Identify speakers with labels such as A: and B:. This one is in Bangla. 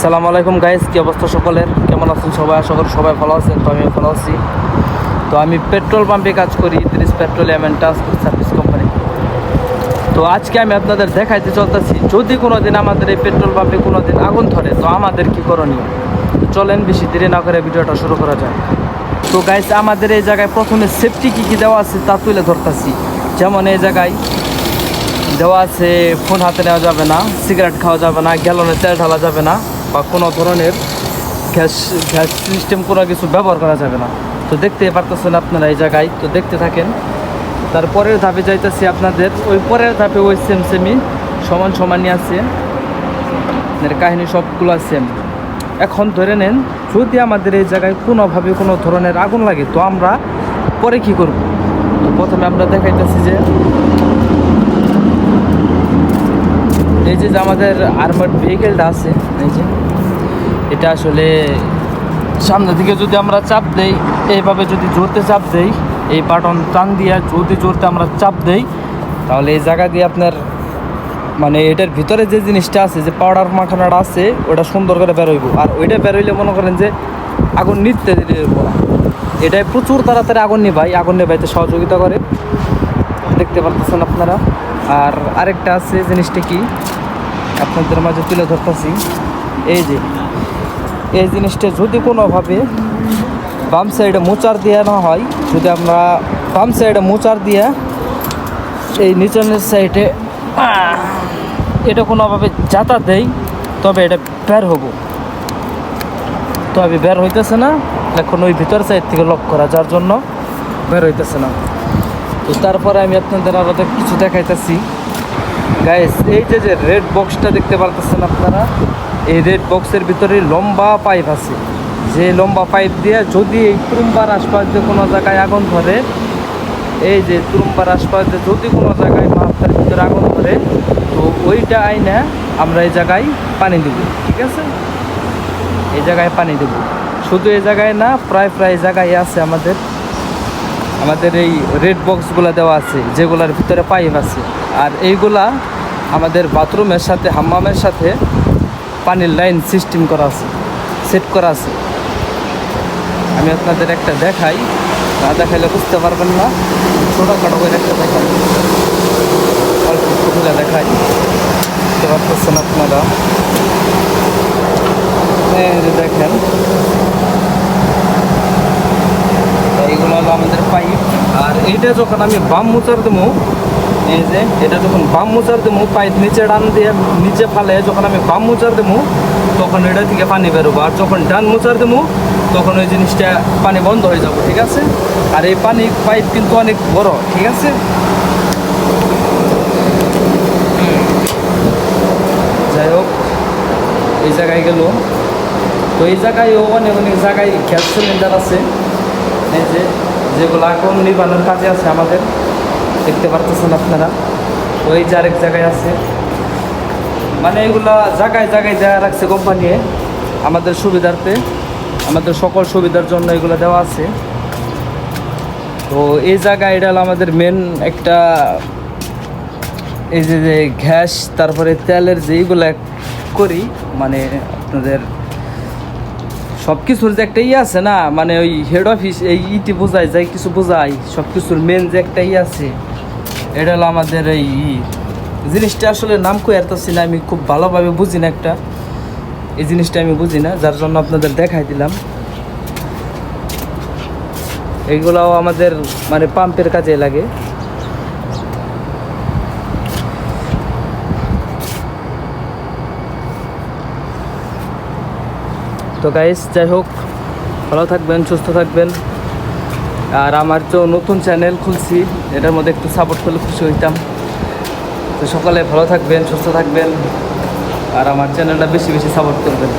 A: আসসালামু আলাইকুম গাইস কী অবস্থা সকলের? কেমন আছেন সবাই? আশা করি সবাই ভালো আছেন, তো আমি ভালো আছি। তো আমি পেট্রোল পাম্পে কাজ করি, Idris petroleum and transport service company তো আজকে আমি আপনাদের দেখাইতে চলতেছি, যদি কোনো দিন আমাদের এই পেট্রোল পাম্পে কোনো দিন আগুন ধরে, তো আমাদের কী করণীয়? চলেন বেশি দেরি না করে ভিডিওটা শুরু করা যায় তো গাইস আমাদের এই জায়গায় প্রথমে সেফটি কী কী দেওয়া আছে তা তুলে ধরতেছি। যেমন এই জায়গায় দেওয়া আছে ফোন হাতে নেওয়া যাবে না সিগারেট খাওয়া যাবে না গ্যালনে তেল ঢালা যাবে না। বা কোনো ধরনের গ্যাস গ্যাস সিস্টেম কোনো কিছু ব্যবহার করা যাবে না। তো দেখতে পারতেছেন আপনারা এই জায়গায়, তো দেখতে থাকেন। তারপরের ধাপে যাইতেছি আপনাদের, ওই পরের ধাপে ওই সেম সেমই সমান সমানই আছে। এর কাহিনী সবগুলো সেম এখন ধরে নেন, যদি আমাদের এই জায়গায় কোনোভাবে কোনো ধরনের আগুন লাগে, তো আমরা পরে কি করব? তো প্রথমে আমরা দেখাইতেছি যে এই যে আমাদের আর্মার্ড ভেহিকেলটা আছে, এই যে, এটা আসলে সামনে থেকে যদি আমরা চাপ দেই, এইভাবে যদি জোরতে চাপ দেই, এই বাটন টান দিয়ে যদি জোরতে আমরা চাপ দেই, তাহলে এই জায়গা দিয়ে আপনার মানে এটার ভিতরে যে জিনিসটা আছে, যে পাউডার মাখানাটা আছে, ওটা সুন্দর করে বেরোইব। আর ওইটা বেরোইলে মনে করেন যে আগুন নিতে না। এটাই প্রচুর তাড়াতাড়ি আগুন নিভাই আগুন নেভাইতে সহযোগিতা করে। দেখতে পারতেছেন আপনারা। আর আরেকটা আছে জিনিসটা কি? আপনাদের মাঝে তুলে ধরতেছি। এই যে, এই জিনিসটা যদি কোনোভাবে বাম সাইডে মোচার দিয়ে না হয়, যদি আমরা বাম সাইডে মোচার দিয়ে, এই নিচের সাইডে, এটা কোনোভাবে যাতা দেই, তবে এটা বের হব। তবে বের হইতেছে না, এখন ওই ভিতর সাইড থেকে লক করা, যার জন্য বের হইতেছে না। তো তারপরে আমি আপনাদের আরও কিছু দেখাইতেছি। গাইস এই যে যে রেড বক্সটা দেখতে পারতেছেন আপনারা, এই রেড বক্সের ভিতরে লম্বা পাইপ আছে। যে লম্বা পাইপ দিয়ে যদি এই তুরুম্বার আশপাশ কোনো জায়গায় আগুন ধরে, এই যে তুরুম্বার আশপাশ যদি কোনো জায়গায় মাথার ভিতরে আগুন ধরে, তো ওইটা আইনা আমরা এই জায়গায় পানি দেব, ঠিক আছে? এই জায়গায় পানি দেব। শুধু এই জায়গায় না, প্রায় প্রায় জায়গায় আছে আমাদের আমাদের এই রেড বক্সগুলো দেওয়া আছে, যেগুলার ভিতরে পাইপ আছে। আর এইগুলা আমাদের বাথরুমের সাথে, হাম্মামের সাথে পানির লাইন সিস্টেম করা আছে সেট করা আছে। আমি আপনাদের একটা দেখাই, না দেখাইলে বুঝতে পারবেন না, ছোটোখাটো করে একটা দেখাই। অল্প একটু খুলে দেখাই বুঝতে পারতেছেন আপনারা এই যে দেখেন এইগুলো হলো আমাদের পাইপ আর এইটা যখন আমি বাম মোচার দেবো এই যে, এটা যখন বাম মোচার দেবো পাইপ নিচে ডান দিয়ে নিচে ফালে যখন আমি বাম মোচার দেবো তখন এটা থেকে পানি বেরোবো। আর যখন ডান মোচার দেবো তখন ওই জিনিসটা পানি বন্ধ হয়ে যাব, ঠিক আছে? আর এই পানি, পাইপ কিন্তু অনেক বড়, ঠিক আছে? যাই হোক, এই জায়গায় গেল। তো এই জায়গায়ও অনেক অনেক জায়গায় গ্যাস সিলিন্ডার আছে। এই যে যেগুলো এখন নির্মাণের কাজে আছে আমাদের, দেখতে পারতেছেন আপনারা। ওই যে আরেক জায়গায় আছে। মানে এগুলা জায়গায় জায়গায় দেওয়া রাখছে কোম্পানি আমাদের সুবিধার্থে। আমাদের সকল সুবিধার জন্য এগুলো দেওয়া আছে। তো এই জায়গায় এটা আমাদের মেন একটা এই যে গ্যাস, তারপরে তেলের যে এইগুলো করি মানে আপনাদের সব কিছুর যে একটা ই আছে না মানে ওই হেড অফিস এই ইটি বোঝায়, যাই কিছু বোঝায় সব কিছুর মেন যে একটা ই আছে, এটা হলো আমাদের এই। জিনিসটা আসলে নাম কই আরতাছি না, আমি খুব ভালোভাবে বুঝি না একটা। এই জিনিসটা আমি বুঝি না, যার জন্য আপনাদের দেখাই দিলাম। এইগুলাও আমাদের মানে পাম্পের কাজে লাগে। তো গাইস যাই হোক, ভালো থাকবেন, সুস্থ থাকবেন। আর আমার তো নতুন চ্যানেল খুলছি, এটার মধ্যে একটু সাপোর্ট করলে খুশি হইতাম। তো সকালে ভালো থাকবেন, সুস্থ থাকবেন। আর আমার চ্যানেলটা বেশি বেশি সাপোর্ট করবেন।